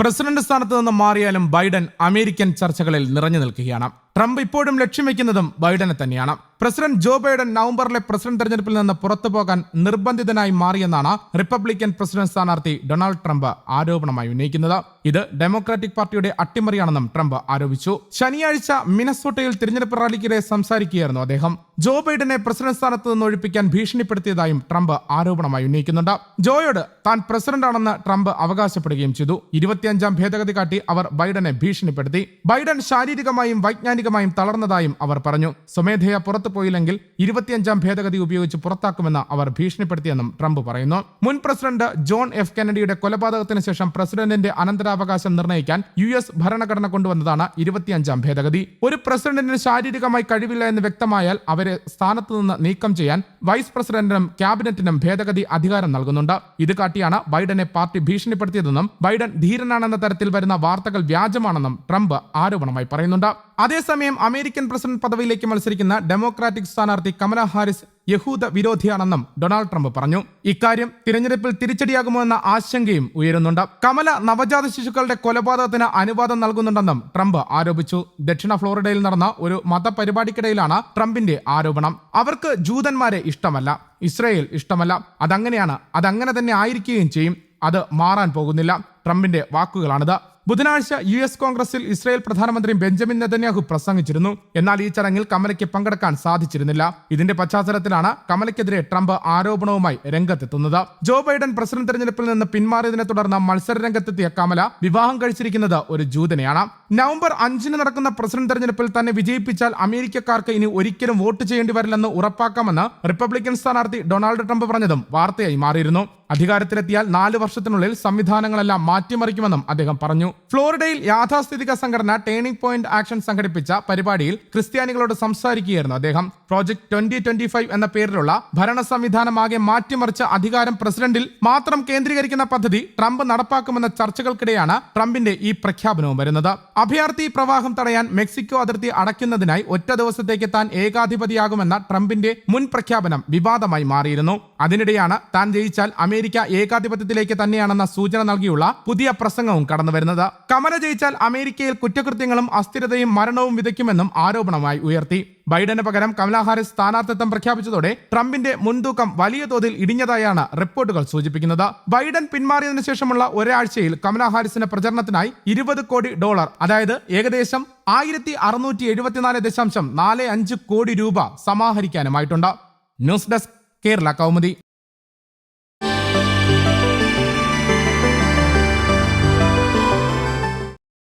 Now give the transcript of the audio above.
President സ്ഥാനത്ത് നിന്ന് മാറിയാലും ബൈഡൻ അമേരിക്കൻ ചർച്ചകളിൽ നിറഞ്ഞു നിൽക്കുകയാണ്. ട്രംപ് ഇപ്പോഴും ലക്ഷ്യം വെക്കുന്നതും ബൈഡനെ തന്നെയാണ്. പ്രസിഡന്റ് ജോ ബൈഡൻ നവംബറിലെ പ്രസിഡന്റ് തെരഞ്ഞെടുപ്പിൽ നിന്ന് പുറത്തു പോകാൻ നിർബന്ധിതനായി മാറിയെന്നാണ് റിപ്പബ്ലിക്കൻ പ്രസിഡന്റ് സ്ഥാനാർത്ഥി ഡൊണാൾഡ് ട്രംപ് ആരോപണമായി ഉന്നയിക്കുന്നത്. ഇത് ഡെമോക്രാറ്റിക് പാർട്ടിയുടെ അട്ടിമറിയാണെന്നും ട്രംപ് ആരോപിച്ചു. ശനിയാഴ്ച മിനസോട്ടയിൽ തിരഞ്ഞെടുപ്പ് റാലിക്കിടെ സംസാരിക്കുകയായിരുന്നു അദ്ദേഹം. ജോ ബൈഡനെ പ്രസിഡന്റ് സ്ഥാനത്ത് നിന്ന് ഒഴിപ്പിക്കാൻ ഭീഷണിപ്പെടുത്തിയതായും ട്രംപ് ആരോപണമായി ഉന്നയിക്കുന്നുണ്ട്. ജോയോട് താൻ പ്രസിഡന്റാണെന്ന് ട്രംപ് അവകാശപ്പെടുകയും ചെയ്തു. ഇരുപത്തിയഞ്ചാം ഭേദഗതി കാട്ടി അവർ ബൈഡനെ ഭീഷണിപ്പെടുത്തി. ബൈഡൻ ശാരീരികമായും വൈജ്ഞാനികമായും തളർന്നതായും അവർ പറഞ്ഞു. സ്വമേധയാ പുറത്തു പോയില്ലെങ്കിൽ ഇരുപത്തിയഞ്ചാം ഭേദഗതി ഉപയോഗിച്ച് പുറത്താക്കുമെന്ന് അവർ ഭീഷണിപ്പെടുത്തിയെന്നും ട്രംപ് പറയുന്നു. മുൻ പ്രസിഡന്റ് ജോൺ എഫ് കെനഡിയുടെ കൊലപാതകത്തിന് ശേഷം പ്രസിഡന്റിന്റെ അനന്തരാവകാശം നിർണയിക്കാൻ യു എസ് ഭരണഘടന കൊണ്ടുവന്നതാണ് ഇരുപത്തിയഞ്ചാം ഭേദഗതി. ഒരു പ്രസിഡന്റിന് ശാരീരികമായി കഴിവില്ല എന്ന് വ്യക്തമായാൽ അവരെ സ്ഥാനത്തു നിന്ന് നീക്കം ചെയ്യാൻ വൈസ് പ്രസിഡന്റിനും ക്യാബിനറ്റിനും ഭേദഗതി അധികാരം നൽകുന്നുണ്ട്. ഇത് കാട്ടിയാണ് ബൈഡനെ പാർട്ടി ഭീഷണിപ്പെടുത്തിയതെന്നും ബൈഡൻ ധീരനാണെന്ന തരത്തിൽ വരുന്ന വാർത്തകൾ വ്യാജമാണെന്നും ട്രംപ് ആരോപണമായി പറയുന്നുണ്ട്. അതേസമയം അമേരിക്കൻ പ്രസിഡന്റ് പദവിയിലേക്ക് മത്സരിക്കുന്ന ഡെമോക്രാറ്റിക് സ്ഥാനാർത്ഥി കമല ഹാരിസ് യഹൂദ വിരോധിയാണെന്നും ഡൊണാൾഡ് ട്രംപ് പറഞ്ഞു. ഇക്കാര്യം തിരഞ്ഞെടുപ്പിൽ തിരിച്ചടിയാകുമോ എന്ന ആശങ്കയും ഉയരുന്നുണ്ട്. കമല നവജാത ശിശുക്കളുടെ കൊലപാതകത്തിന് അനുവാദം നൽകുന്നുണ്ടെന്നും ട്രംപ് ആരോപിച്ചു. ദക്ഷിണ ഫ്ലോറിഡയിൽ നടന്ന ഒരു മതപരിപാടിക്കിടയിലാണ് ട്രംപിന്റെ ആരോപണം. അവർക്ക് ജൂതന്മാരെ ഇഷ്ടമല്ല. ഇസ്രയേൽ ഇഷ്ടമല്ല. അതങ്ങനെയാണ്. അതങ്ങനെ തന്നെ ആയിരിക്കുകയും ചെയ്യും. അത് മാറാൻ പോകുന്നില്ല. ട്രംപിന്റെ വാക്കുകളാണിത്. ബുധനാഴ്ച യു എസ് കോൺഗ്രസിൽ ഇസ്രായേൽ പ്രധാനമന്ത്രി ബെഞ്ചമിൻ നെതന്യാഹു പ്രസംഗിച്ചിരുന്നു. എന്നാൽ ഈ ചടങ്ങിൽ കമലയ്ക്ക് പങ്കെടുക്കാൻ സാധിച്ചിരുന്നില്ല. ഇതിന്റെ പശ്ചാത്തലത്തിലാണ് കമലയ്ക്കെതിരെ ട്രംപ് ആരോപണവുമായി രംഗത്തെത്തുന്നത്. ജോ ബൈഡൻ പ്രസിഡന്റ് തെരഞ്ഞെടുപ്പിൽ നിന്ന് പിന്മാറിയതിനെ തുടർന്ന് മത്സര രംഗത്തെത്തിയ കമല വിവാഹം കഴിച്ചിരിക്കുന്നത് ഒരു ജൂതനെയാണ്. നവംബർ അഞ്ചിന് നടക്കുന്ന പ്രസിഡന്റ് തെരഞ്ഞെടുപ്പിൽ തന്നെ വിജയിപ്പിച്ചാൽ അമേരിക്കക്കാർക്ക് ഇനി ഒരിക്കലും വോട്ട് ചെയ്യേണ്ടി വരില്ലെന്ന് ഉറപ്പാക്കാമെന്ന് റിപ്പബ്ലിക്കൻ സ്ഥാനാർത്ഥി ഡൊണാൾഡ് ട്രംപ് പറഞ്ഞതും വാർത്തയായി മാറിയിരുന്നു. അധികാരത്തിലെത്തിയാൽ നാല് വർഷത്തിനുള്ളിൽ സംവിധാനങ്ങളെല്ലാം മാറ്റിമറിക്കുമെന്നും അദ്ദേഹം പറഞ്ഞു. ഫ്ലോറിഡയിൽ യാഥാസ്ഥിതിക സംഘടന ടേണിംഗ് പോയിന്റ് ആക്ഷൻ സംഘടിപ്പിച്ച പരിപാടിയിൽ ക്രിസ്ത്യാനികളോട് സംസാരിക്കുകയായിരുന്നു അദ്ദേഹം. പ്രോജക്ട് ട്വന്റി ട്വന്റി ഫൈവ് എന്ന പേരിലുള്ള ഭരണ സംവിധാനമാകെ മാറ്റിമറിച്ച അധികാരം പ്രസിഡന്റിൽ മാത്രം കേന്ദ്രീകരിക്കുന്ന പദ്ധതി ട്രംപ് നടപ്പാക്കുമെന്ന ചർച്ചകൾക്കിടെയാണ് ട്രംപിന്റെ ഈ പ്രഖ്യാപനവും വരുന്നത്. അഭയാർത്ഥി പ്രവാഹം തടയാൻ മെക്സിക്കോ അതിർത്തി അടയ്ക്കുന്നതിനായി ഒറ്റ ദിവസത്തേക്ക് താൻ ഏകാധിപതിയാകുമെന്ന ട്രംപിന്റെ മുൻ പ്രഖ്യാപനം വിവാദമായി മാറിയിരുന്നു. അതിനിടെയാണ് താൻ ജയിച്ചാൽ അമേരിക്ക ഏകാധിപത്യത്തിലേക്ക് തന്നെയാണെന്ന സൂചന നൽകിയുള്ള പുതിയ പ്രസംഗവും കടന്നുവരുന്നത്. കമല ജയിച്ചാൽ അമേരിക്കയിൽ കുറ്റകൃത്യങ്ങളും അസ്ഥിരതയും മരണവും വിതയ്ക്കുമെന്നും ആരോപണമായി ഉയർത്തി. ബൈഡന് പകരം കമലാ ഹാരിസ് സ്ഥാനാർത്ഥിത്വം പ്രഖ്യാപിച്ചതോടെ ട്രംപിന്റെ മുൻതൂക്കം വലിയ തോതിൽ ഇടിഞ്ഞതായാണ് റിപ്പോർട്ടുകൾ സൂചിപ്പിക്കുന്നത്. ബൈഡൻ പിന്മാറിയതിനു ശേഷമുള്ള ഒരാഴ്ചയിൽ കമലാ ഹാരിസിന്റെ പ്രചരണത്തിനായി ഇരുപത് കോടി ഡോളർ അതായത് ഏകദേശം ആയിരത്തി അറുന്നൂറ്റി എഴുപത്തിനാല് ദശാംശം നാല് അഞ്ച് കോടി രൂപ സമാഹരിക്കാനുമായിട്ടുണ്ട്. News desk Kerala Kaumudi.